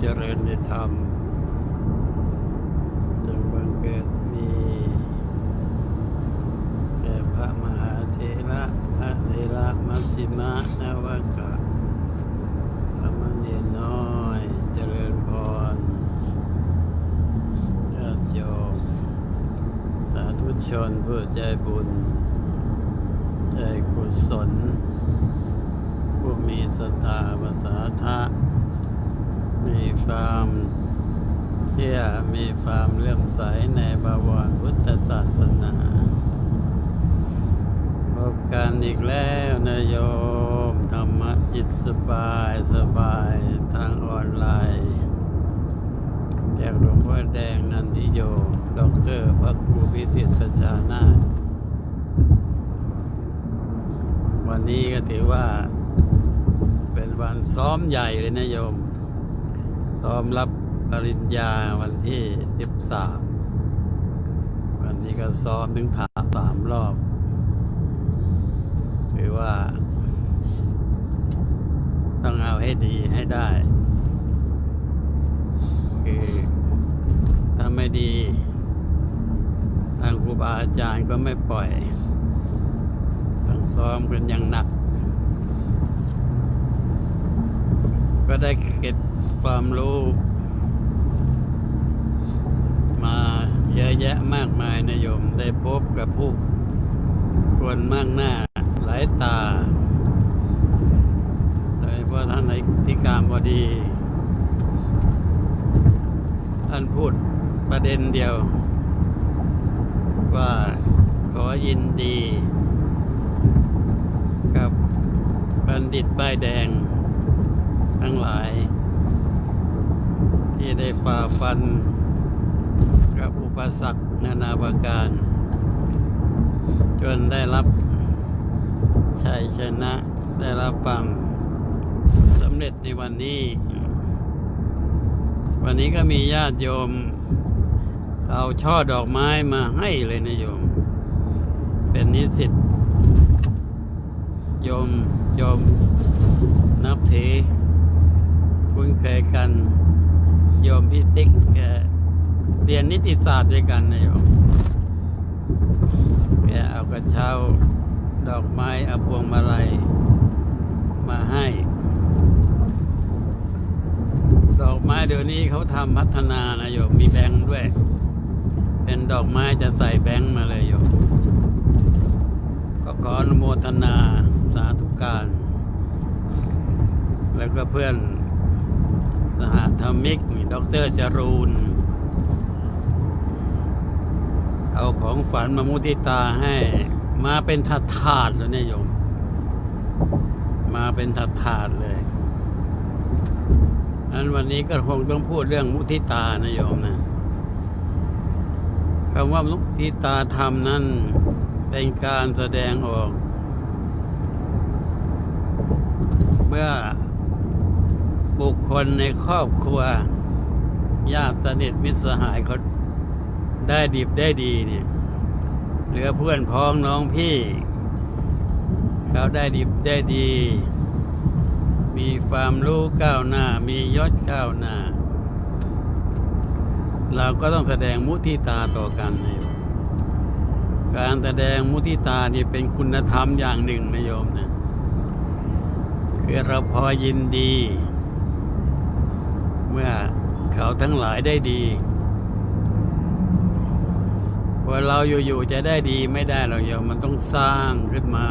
เจริญในธรรมจงบังเกิดมีแก่พระมหาเถระพระเถระมัชฌิมะนวากะพระมณีน้อย เจริญพรญาติโยมสาธุชนผู้ใจบุญ ใจกุศลผู้มีศรัทธาภาษาทะ มีความเชื่อมีความเลื่อมใสในบวรพุทธศาสนาพบกันอีกแล้วนะโยมธรรมจิตสบายสบายทางออนไลน์จากหลวงพ่อแดงนันทิโยดอกเตอรพระครูพิสิทธิ์ประชานาวันนี้ก็ถือว่า เป็นวันซ้อมใหญ่เลยนะโยม ซ้อมรับปริญญาวันที่ 13 วันนี้ก็ซ้อมถึงถามสามรอบถือว่า ต้องเอาให้ดีให้ได้ คือถ้าไม่ดี ทางครูบาอาจารย์ก็ไม่ปล่อย ต้องซ้อมกันอย่างหนัก ก็ได้เก็บความรู้ มาเยอะแยะมากมายนะโยม ได้พบกับผู้คนมากหน้าหลายตาโดยเฉพาะท่านในที่การบดี ท่านพูดประเด็นเดียว ว่าขอยินดี กับบัณฑิตป้ายแดง ทั้งหลาย ที่ได้ฝ่าฟันกับอุปสรรคนานาประการ จนได้รับชัยชนะได้รับฟังสำเร็จในวันนี้ วันนี้ก็มีญาติโยม เอาช่อดอกไม้มาให้เลยนะโยม เป็นนิสิตโยมโยมนับถือ คุ้นเคยกันโยมพี่ติ๊กแกเรียนนิติศาสตร์ด้วยกันนะโยมแกเอากระเช้าดอกไม้อาพวงมาลัยมาให้ ดอกไม้เดี๋ยวนี้เขาทำพัฒนานะโยมมีแบงค์ด้วย เป็นดอกไม้จะใส่แบงค์มาเลยโยมก็ขออนุโมทนาสาธุการ แล้วก็เพื่อน สหธรรมิกนี่ดรจรูน เอาของฝันมามุทิตาให้มาเป็นถาดถาดเลยเนี่ยโยม มาเป็นถาดถาดเลยนั้นวันนี้ก็คงต้องพูดเรื่องมุทิตานะโยมนะคำว่ามุทิตาธรรมนั้นเป็นการแสดงออก เมื่อ บุคคลในครอบครัวญาติสนิทมิตรสหายเขาได้ดีได้ดีเนี่ยเหลือเพื่อนพ้องน้องพี่เขาได้ดีได้ดี มีความรู้ก้าวหน้า มียศก้าวหน้า เราก็ต้องแสดงมุทิตาต่อกันนะโยมการแสดงมุทิตานี่เป็นคุณธรรมอย่างหนึ่งนะโยมนะคือเราพอยินดี เมื่อเขาทั้งหลายได้ดีว่าเราอยู่ๆจะได้ดีไม่ได้หรอกโยมมันต้องสร้างขึ้นมา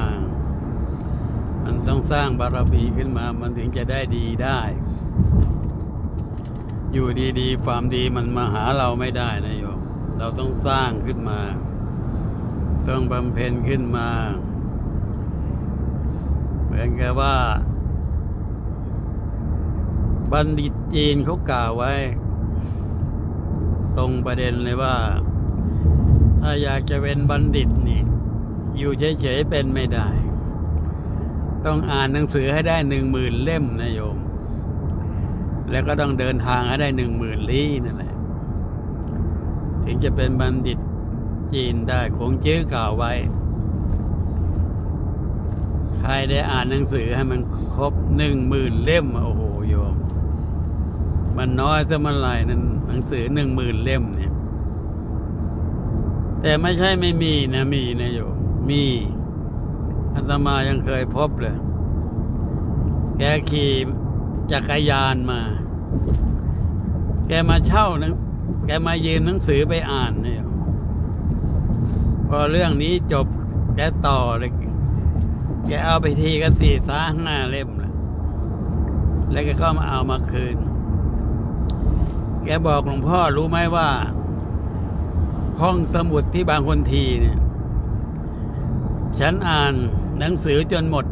มันต้องสร้างบารมีขึ้นมา มันถึงจะได้ดีได้ อยู่ดีๆความดีมันมาหาเราไม่ได้นะโยมเราต้องสร้างขึ้นมา ต้องบำเพ็ญขึ้นมา เหมือนกับว่า บัณฑิตจีนเขากล่าวไว้ ตรงประเด็นเลยว่า ถ้าอยากจะเป็นบัณฑิตนี่ อยู่เฉยๆเป็นไม่ได้ ต้องอ่านหนังสือให้ได้หนึ่งหมื่นเล่มนะโยม แล้วก็ต้องเดินทางให้ได้หนึ่งหมื่นลี้นั่นแหละ ถึงจะเป็นบัณฑิตจีนได้คงจื้อกล่าวไว้ ใครได้อ่านหนังสือให้มันครบหนึ่งหมื่นเล่ม โอ้โหโยม มันน้อยซะมื่อไหร่นั้นหนังสือหนึ่งหมื่นเล่มเนี่ย แต่ไม่ใช่ไม่มีนะมีนะโยมมีอาตมายังเคยพบเลย แกขี่จักรยานมา แกมาเช่านังแกมายืมหนังสือไปอ่านเนี่ยพอเรื่องนี้จบแกต่อเลยแกเอาไปทีกันสี่สาห้าเล่มนะแล้วแกก็มาเอามาคืน แกบอกหลวงพ่อรู้ไหมว่า ห้องสมุดที่บางคนทีเนี่ย ฉันอ่านหนังสือจนหมด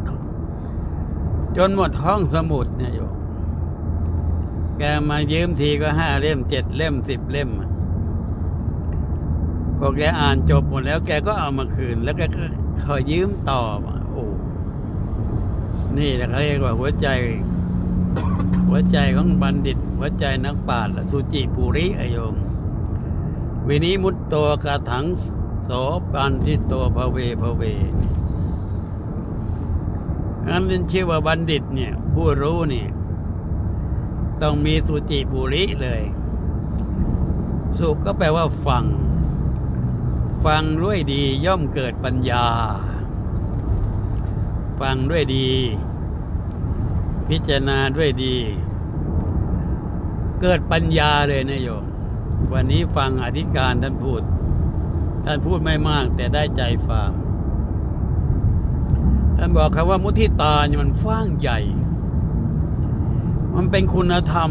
จนหมดห้องสมุดเนี่ยโยมแกมายืมทีก็ห้าเล่มเจ็ดเล่มสิบเล่มพอแกอ่านจบหมดแล้ว แกก็เอามาคืน แล้วแกก็ขอยืมต่อโอ้นี่แหละเขาเรียกว่าหัวใจ หัวใจของบัณฑิต หัวใจนักปราชญ์สุจิปุริอโยม วินิมุตโตกาถังโสปันทิโตภเวภเวนั้นเป็นชื่อว่าบัณฑิตเนี่ยผู้รู้เนี่ยต้องมีสุจิปุริเลย สุก็แปลว่าฟัง ฟังด้วยดีย่อมเกิดปัญญา ฟังด้วยดี พิจารณาด้วยดี เกิดปัญญาเลยนะโยมวันนี้ฟังอธิการท่านพูด ท่านพูดไม่มากแต่ได้ใจฟังท่านบอกคำว่ามุทิตาเนี่ยมันฟ้างใหญ่ มันเป็นคุณธรรม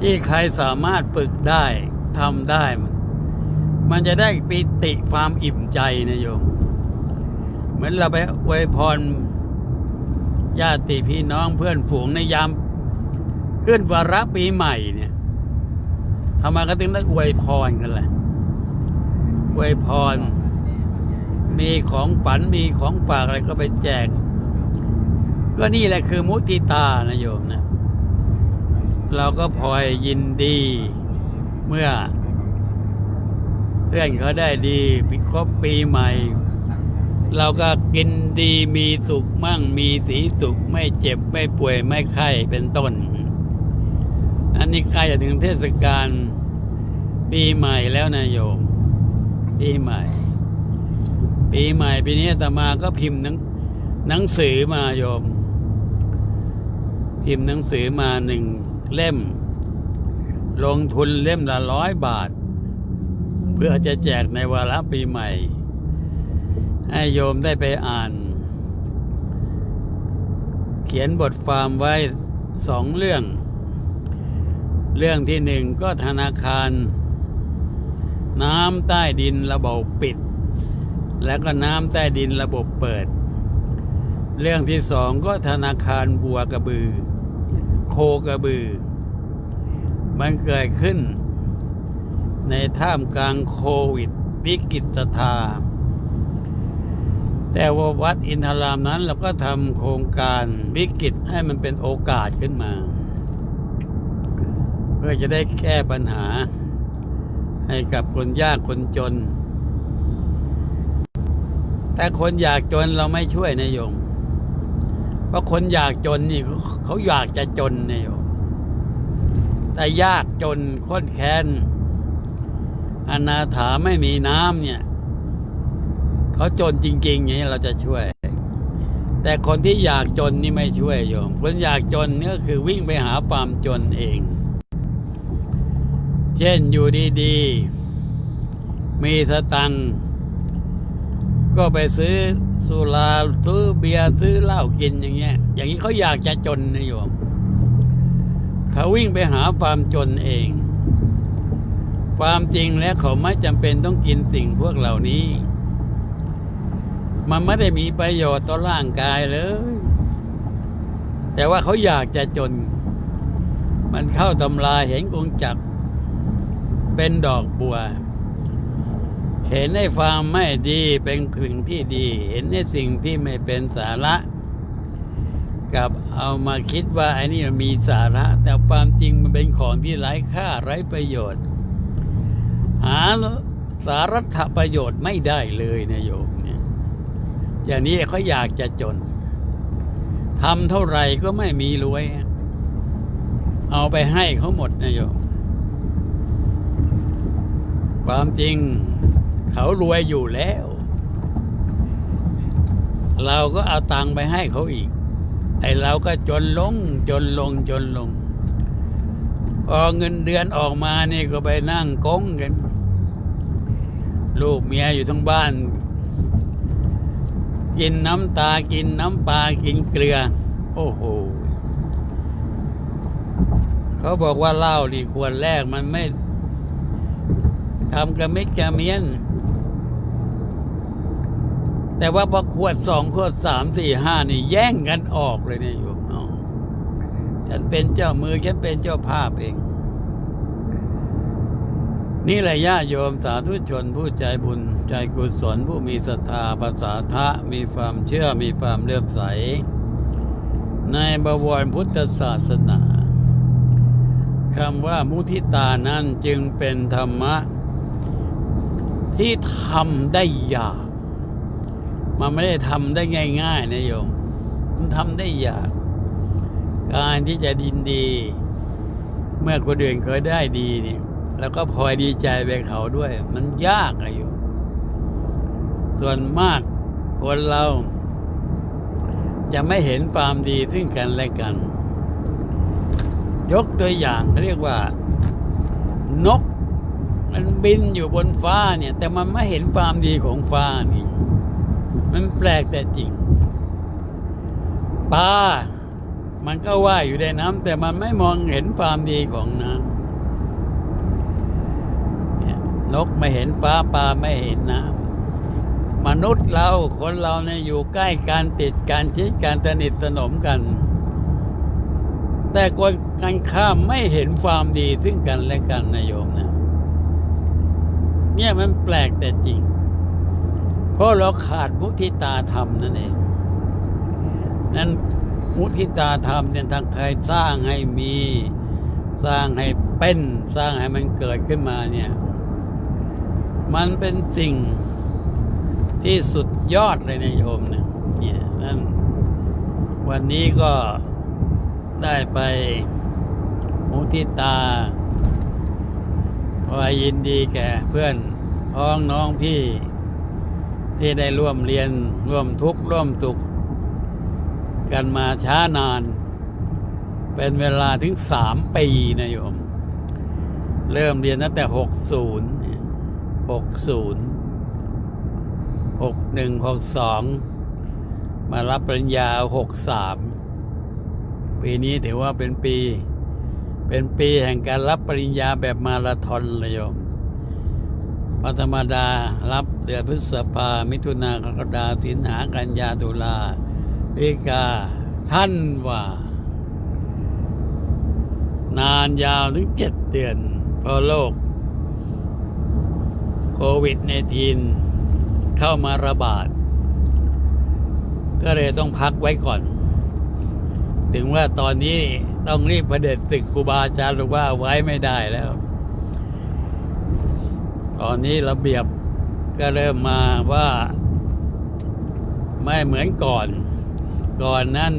ที่ใครสามารถฝึกได้ทำได้ มันจะได้ปิติความอิ่มใจนะโยม เหมือนเราไปอวยพร ญาติพี่น้องเพื่อนฝูงในยามขึ้นวาระปีใหม่เนี่ยทำไมก็ถึงได้อวยพรกันล่ะอวยพร มีของฝันมีของฝากอะไรก็ไปแจก ก็นี่แหละคือมุติตานะโยมนะเราก็พลอยยินดี เมื่อ เพื่อนเขาได้ดีปีครบปีใหม่ เราก็กินดีมีสุขมั่งมีสีสุขไม่เจ็บไม่ป่วยไม่ไข้เป็นต้น อันนี้ใกล้จะถึงเทศกาลปีใหม่แล้วนะโยม ปีใหม่ ปีใหม่ปีนี้อาตมาก็พิมพ์หนังหนังสือมาโยม พิมพ์หนังสือมาหนึ่งเล่ม ลงทุนเล่มละร้อยบาท เพื่อจะแจกในวาระปีใหม่ ให้โยมได้ไปอ่าน เขียนบทความไว้สองเรื่อง เรื่องที่หนึ่งก็ธนาคาร น้ำใต้ดินระบบปิด แล้วก็น้ำใต้ดินระบบเปิด เรื่องที่สองก็ธนาคารบัวกระบือ โคกระบือ มันเกิดขึ้น ในท่ามกลางโควิดวิกฤตธา แต่ว่าวัดอินทรามนั้นเราก็ทำโครงการวิกฤตให้มันเป็นโอกาสขึ้นมา เพื่อจะได้แก้ปัญหา ให้กับคนยากคนจน แต่คนอยากจนเราไม่ช่วยนายโยมเพราะคนอยากจนนี่เขาอยากจะจนนายโยมแต่ยากจนค้นแค้นอนาถาไม่มีน้ำเนี่ย เขาจนจริงๆอย่างนี้เราจะช่วย แต่คนที่อยากจนนี่ไม่ช่วยโยม คนอยากจนนี่ก็คือวิ่งไปหาความจนเอง เช่นอยู่ดีๆ มีสตังก็ไปซื้อสุราซื้อเบียร์ซื้อเหล้ากินอย่างเงี้ย อย่างนี้เขาอยากจะจนนะโยม เขาวิ่งไปหาความจนเอง ความจริงแล้วเขาไม่จำเป็นต้องกินสิ่งพวกเหล่านี้ มันไม่ได้มีประโยชน์ต่อร่างกายเลย แต่ว่าเขาอยากจะจน มันเข้าตำราเห็นกงจักรเป็นดอกบัว เห็นในความไม่ดีเป็นสิ่งที่ดี เห็นในสิ่งที่ไม่เป็นสาระ กับเอามาคิดว่าไอ้นี่มันมีสาระ แต่ความจริงมันเป็นของที่ไร้ค่าไร้ประโยชน์ หาสารัตประโยชน์ไม่ได้เลยนะโยมเนี่ย อย่างนี้เขาอยากจะจนทำเท่าไหร่ก็ไม่มีรวย เอาไปให้เขาหมดนะโยมความจริงเขารวยอยู่แล้ว เราก็เอาตังค์ไปให้เขาอีก ไอ้เราก็จนลงจนลงจนลงพอเงินเดือนออกมานี่ก็ไปนั่งก้งกัน ลูกเมียอยู่ทั้งบ้าน กินน้ำตากินน้ำปลากินเกลือ โอ้โหเขาบอกว่าเหล้านี่ควรแรกมันไม่ทำกระมิดกระเมียน แต่ว่าพอขวดสองขวดสามสี่ห้านี่ แย่งกันออกเลยเนี่ยโยมเนาะฉันเป็นเจ้ามือ ฉันเป็นเจ้าภาพเอง นี่แหละญาติโยมสาธุชนผู้ใจบุญ ใจกุศลผู้มีศรัทธาภาษาทะมีความเชื่อมีความเลื่อมใส ในบวรพุทธศาสนาคำว่ามุทิตานั้นจึงเป็นธรรมะ ที่ทำได้ยาก มันไม่ได้ทำได้ง่ายๆนะโยม มันทำได้ยาก การที่จะดินดี เมื่อคนอื่นเคยได้ดีเนี่ย แล้วก็พลอยดีใจไปเขาด้วย มันยากอะโยมส่วนมากคนเรา จะไม่เห็นความดีซึ่งกันและกัน ยกตัวอย่างเรียกว่า นก มันบินอยู่บนฟ้าเนี่ย แต่มันไม่เห็นความดีของฟ้านี่ มันแปลกแต่จริงปลามันก็ว่ายอยู่ในน้ำแต่มันไม่มองเห็นความดีของน้ำเนกไม่เห็นฟ้าปลาไม่เห็นน้ำมนุษย์เราคนเราเนี่ยอยู่ใกล้กันติดกันชิดกันสนิทสนมกัน แต่คนกันข้ามไม่เห็นความดีซึ่งกันและกันนะโยมนะเนี่ยมันแปลกแต่จริง เพราะเราขาดมุทิตาธรรมนั่นเอง นั้นมุทิตาธรรมเนี่ยทางใครสร้างให้มี สร้างให้เป็น สร้างให้มันเกิดขึ้นมาเนี่ย มันเป็นสิ่งที่สุดยอดเลยนะโยมเนี่ยเนี่ยนั่นวันนี้ก็ได้ไปมุทิตาขอยินดีแก่เพื่อนพ้องน้องพี่ ที่ได้ร่วมเรียนร่วมทุกข์ร่วมสุขกันมาช้านาน เป็นเวลาถึงสามปีนะโยม เริ่มเรียนตั้งแต่หกศูนย์ หกศูนย์หกหนึ่งหกสองมารับปริญญาหกสามปีนี้ถือว่าเป็นปี เป็นปีแห่งการรับปริญญาแบบมาราธอนเลยโยมพระธรรมดารับเดือนพฤษภา มิถุนากรกฎาสิงหากันยาตุลาพฤกาท่านว่า นานยาวถึงเจ็ดเดือนเพราะโรค โควิดในทีนเข้ามาระบาด ก็เลยต้องพักไว้ก่อน ถึงว่าตอนนี้ต้องรีบประเด็จศึกครูบาอาจารย์หรือว่าไว้ไม่ได้แล้ว ตอนนี้ระเบียบก็เริ่มมาว่า ไม่เหมือนก่อน ก่อนนั้น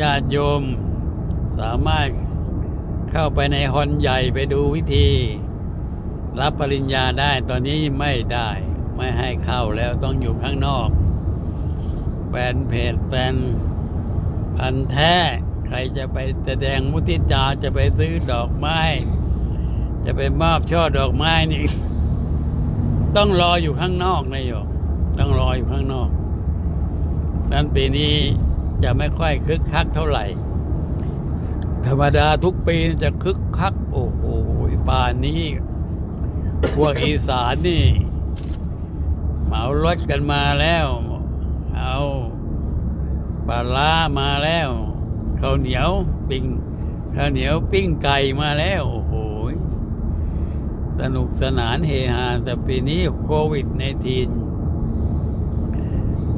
ญาติโยมสามารถเข้าไปในฮอนใหญ่ไปดูวิธี รับปริญญาได้ตอนนี้ไม่ได้ไม่ให้เข้าแล้วต้องอยู่ข้างนอก แฟนเพจแฟนพันแท้ ใครจะไปแสดงมุทิตาจะไปซื้อดอกไม้ จะไปมอบช่อดอกไม้นี่ ต้องรออยู่ข้างนอกนะโยมต้องรออยู่ข้างนอกนั้นปีนี้จะไม่ค่อยคึกคักเท่าไหร่ ธรรมดาทุกปีจะคึกคัก โอ้โหป่านนี้ พวกอีสานนี่เหมารถกันมาแล้ว เอาปลาล้ามาแล้วข้าวเหนียวปิ้งข้าวเหนียวปิ้งไก่มาแล้วโอ้โหสนุกสนานเฮฮาแต่ปีนี้โควิดในทีน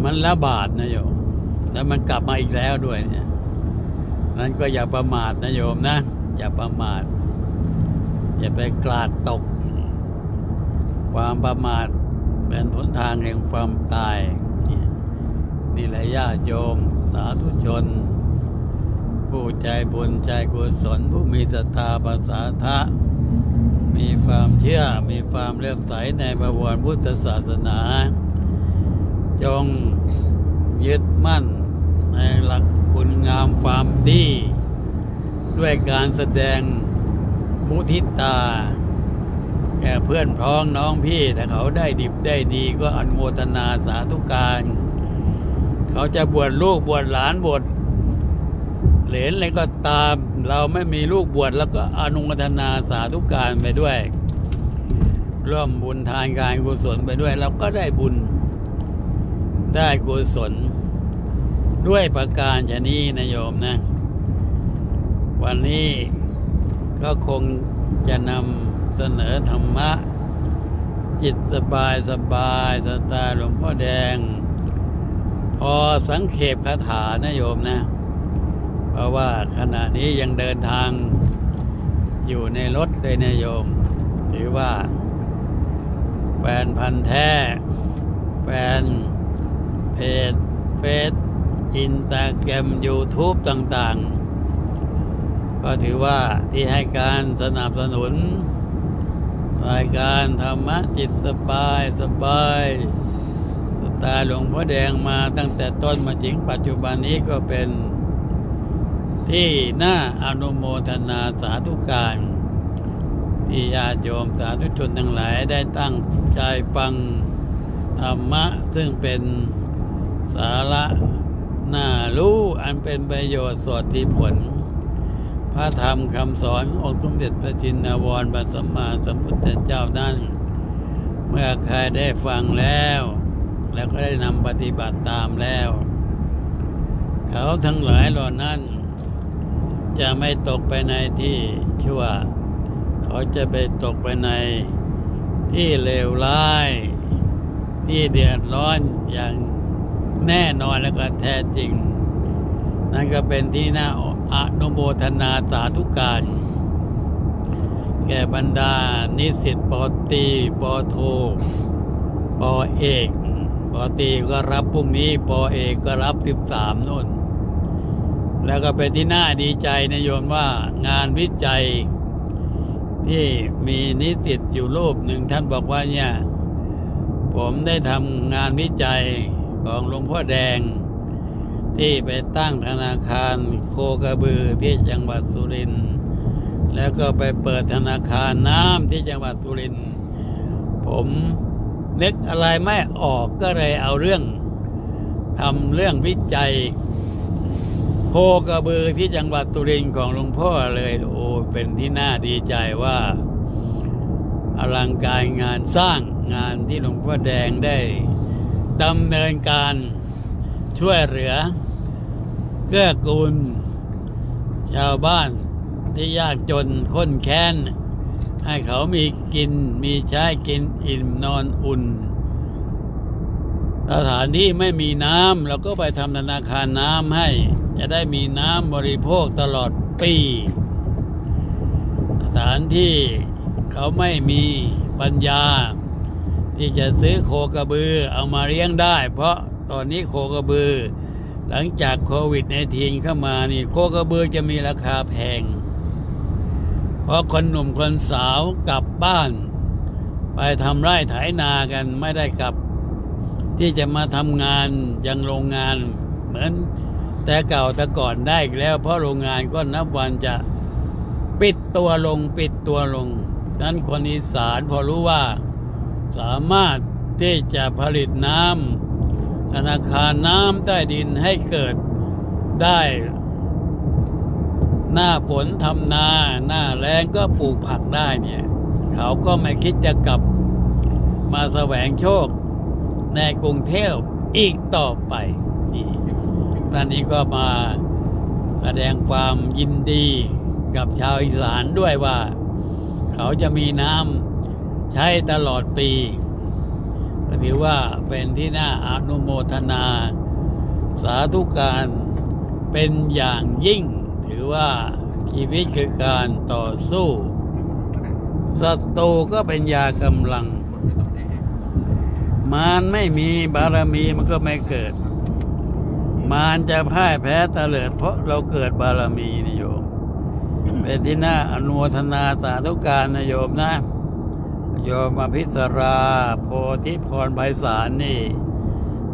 มันระบาดนะโยมแล้วมันกลับมาอีกแล้วด้วยเนี่ยนั้นก็อย่าประมาทนะโยมนะ อย่าประมาท อย่าไปกลาดตก ความประมาทเป็นผลทางแห่งความตายนี่นี่แหละญาติโยมสาธุชน ผู้ใจบุญใจกุศลผู้มีศรัทธาภาษาทะ มีความเชื่อมีความเลื่อมใสในพระวรพุทธศาสนา จงยึดมั่นในหลักคุณงามความดี ด้วยการแสดงมุทิตา แก่เพื่อนพ้องน้องพี่ถ้าเขาได้ดิบได้ดีก็อนุโมทนาสาธุการ เขาจะบวชลูกบวชหลานบวชเหลนอะไรก็ตาม เราไม่มีลูกบวชแล้วก็อนุโมทนาสาธุการไปด้วย ร่วมบุญทานการกุศลไปด้วย เราก็ได้บุญได้กุศล ด้วยประการชนี้นะโยมนะ วันนี้ก็คงจะนำ เสนอธรรมะ จิตสบายสบายสไตล์หลวงพ่อแดง พอสังเขปคาถานะโยมนะ เพราะว่าขณะนี้ยังเดินทางอยู่ในรถเลยนะโยม ถือว่าแฟนพันธ์แท้ แฟนเพจเฟซอินตาแกรมยูทูบต่างๆ ก็ถือว่าที่ให้การสนับสนุน รายการธรรมะจิตสบายสบายสไตล์หลวงพ่อแดงมาตั้งแต่ต้นมาถึงปัจจุบันนี้ก็เป็นที่น่าอนุโมทนาสาธุการที่ญาติโยมสาธุชนทั้งหลายได้ตั้งใจฟังธรรมะ ซึ่งเป็นสาระน่ารู้อันเป็นประโยชน์สดที่ผล ระธรรมคำสอนขององค์สมเด็จพระจินนาวรบรสัมมาสัมพุทธเจ้านั้น เมื่อใครได้ฟังแล้ว แล้วก็ได้นำปฏิบัติตามแล้ว เขาทั้งหลายเหล่านั้น จะไม่ตกไปในที่ชั่ว เขาจะไปตกไปในที่เลวร้าย ที่เดือดร้อนอย่างแน่นอนและก็แท้จริง นั่นก็เป็นที่น่าอ อนุโมทนาสาธุการ แก่บรรดา นิสิตปอตีปอโทปอเอกปอตีก็รับพรุ่งนี้ปอเอกก็รับสิบสามนู่น แล้วก็เป็นที่น่าดีใจนะโยมว่างานวิจัย ที่มีนิสิตอยู่รูปหนึ่งท่านบอกว่าเนี่ย ผมได้ทำงานวิจัยของหลวงพ่อแดง ที่ไปตั้งธนาคารโคกระบือที่จังหวัดสุรินทร์แล้วก็ไปเปิดธนาคารน้ำที่จังหวัดสุรินทร์ผมนึกอะไรไม่ออกก็เลยเอาเรื่องทำเรื่องวิจัย โคกระบือที่จังหวัดสุรินทร์ของหลวงพ่อเลยโอ้เป็นที่น่าดีใจว่า อลังการงานสร้างงานที่หลวงพ่อแดงได้ดำเนินการช่วยเหลือ เกื้อกูล ชาวบ้านที่ยากจนค้นแค้น ให้เขามีกินมีใช้กินอิ่มนอนอุ่น สถานที่ไม่มีน้ำเราก็ไปทำธนาคารน้ำให้ จะได้มีน้ำบริโภคตลอดปี สถานที่เขาไม่มีปัญญา ที่จะซื้อโคกระบือเอามาเลี้ยงได้ เพราะตอนนี้โคกระบือ หลังจากโควิดในทีนเข้ามานี่โคกระบือจะมีราคาแพง เพราะคนหนุ่มคนสาวกลับบ้าน ไปทำไร่ไถนากันไม่ได้กลับ ที่จะมาทำงานยังโรงงานเหมือนแต่เก่าแต่ก่อนได้แล้ว เพราะโรงงานก็นับวันจะปิดตัวลงปิดตัวลง นั้นคนอีสานพอรู้ว่า สามารถที่จะผลิตน้ำ ธนาคารน้ำใต้ดินให้เกิดได้ หน้าฝนทำนา หน้าแรงก็ปลูกผักได้เนี่ย เขาก็ไม่คิดจะกลับมาแสวงโชคในกรุงเทพอีกต่อไปนี่นั่นนี้ก็มาแสดงความยินดีกับชาวอีสานด้วยว่า เขาจะมีน้ำใช้ตลอดปี ถือว่าเป็นที่น่าอนุโมทนา สาธุการเป็นอย่างยิ่ง ถือว่าชีวิตคือการต่อสู้ศัตรูก็เป็นยากำลัง มารไม่มีบารมีมันก็ไม่เกิด มารจะพ่ายแพ้เตลิดเพราะเราเกิดบารมีนิโยม เป็นที่น่าอนุโมทนาสาธุการนะโยมนะ โยมมาพิสรา โพธิพรไพศาลนี่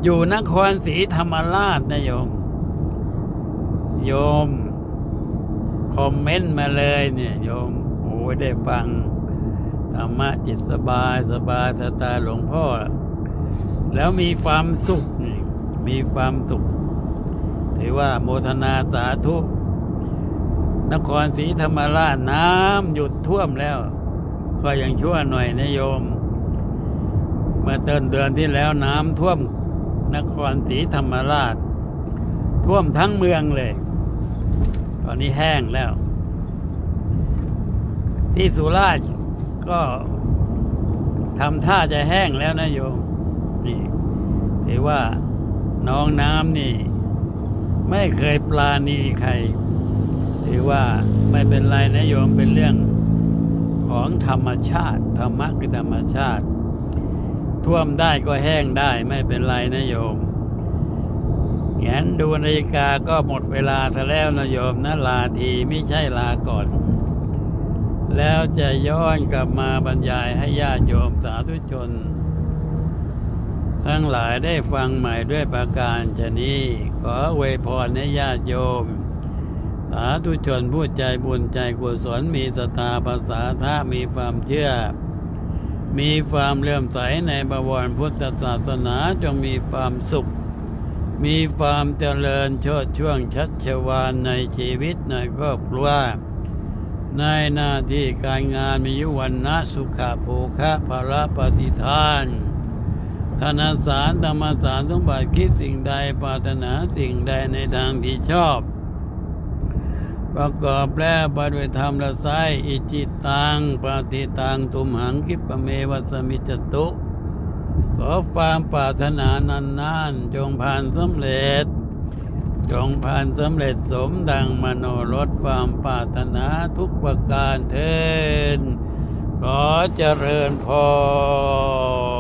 อยู่นครศรีธรรมราชนะโยม โยม คอมเมนต์มาเลยเนี่ยโยมโอ้ยได้ฟังธรรมะจิตสบายสบายสตล์หลวงพ่อ แล้วมีความสุข มีความสุข ถือว่าโมทนาสาธุ นครศรีธรรมราชน้ำหยุดท่วมแล้ว ก็ยังชั่วหน่อยนะโยม เมื่อเตินเดือนที่แล้วน้ำท่วมนครศรีธรรมราช ท่วมทั้งเมืองเลย ตอนนี้แห้งแล้ว ที่สุราษฎร์ก็ทำท่าจะแห้งแล้วนะโยมนี่ถือว่าน้องน้ำนี่ ไม่เคยปลาณีใคร ถือว่าไม่เป็นไรนะโยมเป็นเรื่อง ของธรรมชาติ ธรรมะคือธรรมชาติ ท่วมได้ก็แห้งได้ไม่เป็นไรนะโยมแงนดูนาฬิกาก็หมดเวลาซะแล้วนะโยมนะลาทีไม่ใช่ลาก่อน แล้วจะย้อนกลับมาบรรยายให้ญาติโยมสาธุชน ทั้งหลายได้ฟังใหม่ด้วยประการชนี้ ขออวยพรให้ญาติโยม สาธุชนผู้ใจบุญใจกุศลมีศรัทธาภาษาท่ามีความเชื่อ มีความเลื่อมใสในบวรพุทธศาสนาจงมีความสุข มีความเจริญโชดช่วงชัชวานในชีวิตในครอบครัวในหน้าที่การงานมียุวันนะสุขะโภคะภาระปฏิทานธนสารธรรมสารสมบัติคิดสิ่งใดปรารถนาสิ่งใดในทางที่ชอบ ประกอบแล้วบริธรรมละไซอิจิตังปาฏิตังตุมหังคิปเมวัสมิจตุ ขอความปรารถนานันนานจงผ่านสำเร็จ จงผ่านสำเร็จสมดังมโนรสความปรารถนาทุกประการเทินขอเจริญพร